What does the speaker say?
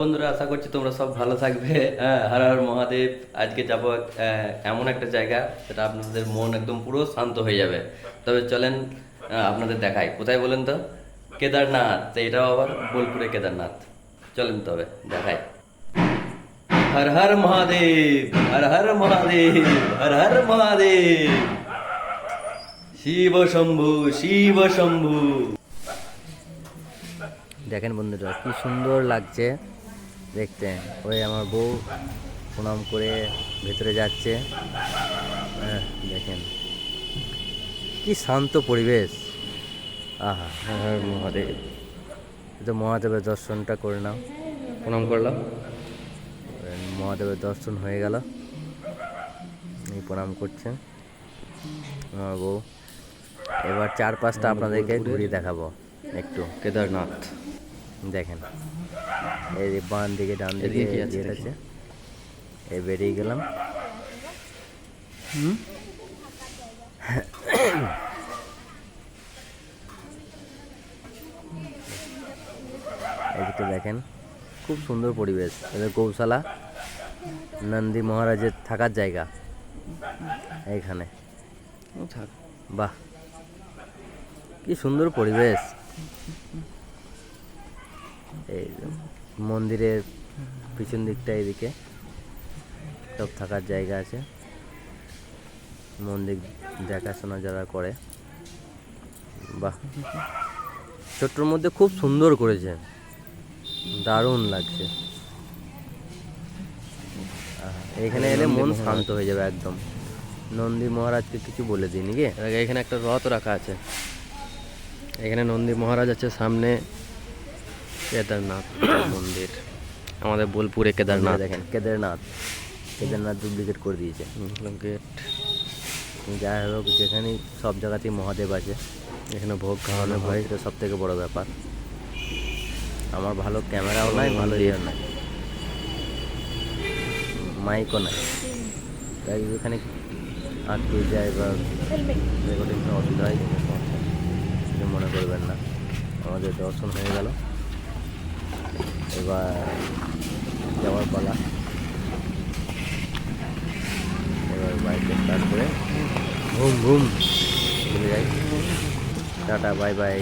বন্ধুরা, আশা করছি তোমরা সব ভালো থাকবে। হ্যাঁ হর হর মহাদেব, আজকে যাব এমন একটা জায়গা, সেটা আপনাদের মন একদম পুরো শান্ত হয়ে যাবে। তবে চলেন আপনাদের দেখাই। কোথায় বলেন তো? কেদারনাথ এটাও আবার বোলপুরে কেদারনাথ। চলেন তবে, দেখাই। হর হর মহাদেব, হর হর মহাদেব, হর হর মহাদেব। শিব শম্ভু শিব শম্ভু। দেখেন বন্ধুরা, কি সুন্দর লাগছে। দেখতে। ওই আমার বউ প্রণাম করে ভেতরে যাচ্ছে। হ্যাঁ, দেখেন। কি শান্ত পরিবেশ। আহা। হর মহাদেব। তো মহাদেবের দর্শনটা করে নাও। প্রণাম করলাম। মহাদেবের দর্শন হয়ে গেল। এই প্রণাম করছেন। আমার বউ। এবার চার পাঁচটা আপনাদেরকে ঘুরিয়ে দেখাবো একটু। কেদারনাথ। দেখেন। এই যে বাম দিকে ডান দিকে কি আছে গেট আছে। এই বেরিয়ে গেলাম। এদিকে দেখেন খুব সুন্দর পরিবেশ। এদের গৌশালা নন্দী মহারাজের থাকার জায়গা। এইখানে। বাহ। কি সুন্দর পরিবেশ। এই মন্দিরের পিছন দিকটা এদিকে। সব থাকার জায়গা আছে। মন্দির দেখাশোনা যারা করে। বাহ। ছোট্টর মধ্যে খুব সুন্দর করেছে। দারুণ লাগছে। এখানে এলে মন শান্ত হয়ে যাবে একদম। নন্দী মহারাজকে কিছু বলে দিইনি গে এর এখানে একটা রথ রাখা আছে। এখানে নন্দী মহারাজ আছে সামনে। কেদারনাথ মন্দির। আমাদের বোলপুরে কেদারনাথ। দেখেন কেদারনাথ। কেদারনাথ ডুপ্লিকেট করে দিয়েছে। গেট যাই হোক যেখানেই সব জায়গাতেই মহাদেব আছে এখানে ভোগ খাওয়ানো হয়। এটা সব থেকে বড় ব্যাপার। আমার ভালো ক্যামেরাও নাই ভালো ইয়ে নাই। মাইকও নাই। তাই এখানে আটকে যায় বা রেকর্ডিং অসুবিধা হয় মনে করবেন না। আমাদের দর্শন হয়ে গেল। এবার যাওয়ার পালা এবার বাইকটা স্টার্ট করে ঘুম ঘুম চলে যাই টাটা বাই বাই